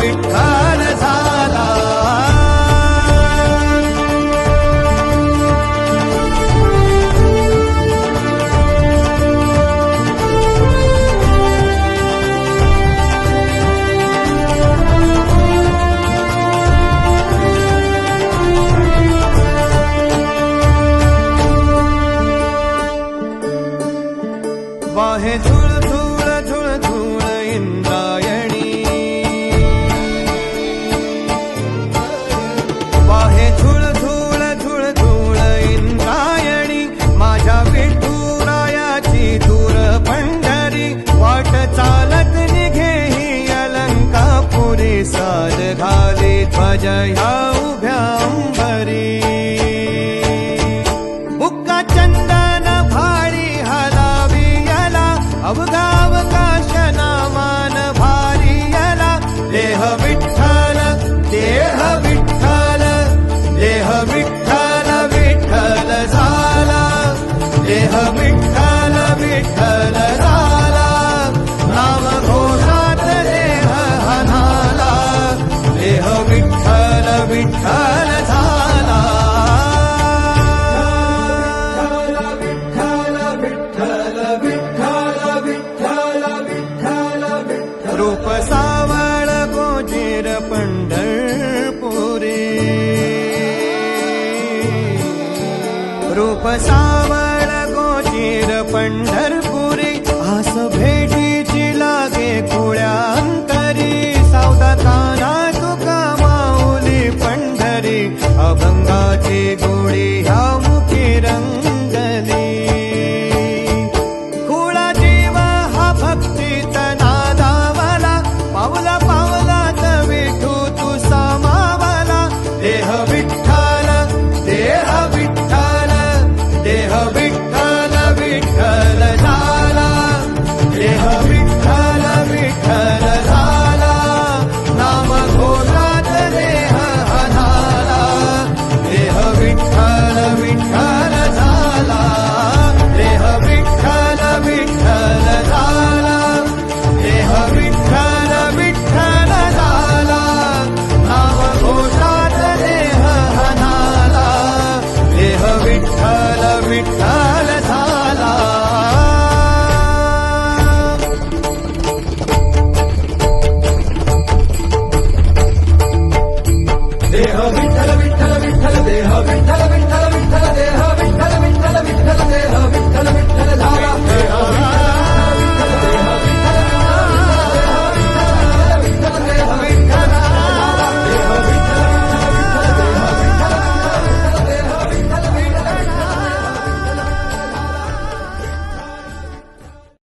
विठ्ठल झाला वाहे झुळ झुळ झुळ झुळ इन्द्र घाली ध्वज ह्या उभ्या अंबरी बुक्का चंदन भारी हलावी याला अवघावकाश नामान भारी याला देह विठ्ठल विठ्ठल झाला विठ्ठल विठ्ठल विठ्ठल विठ्ठल सावळ गोजेर पंढरपुरी रूप पंढरपुरी आस भेटीची लागे कुळ्या விட்டார்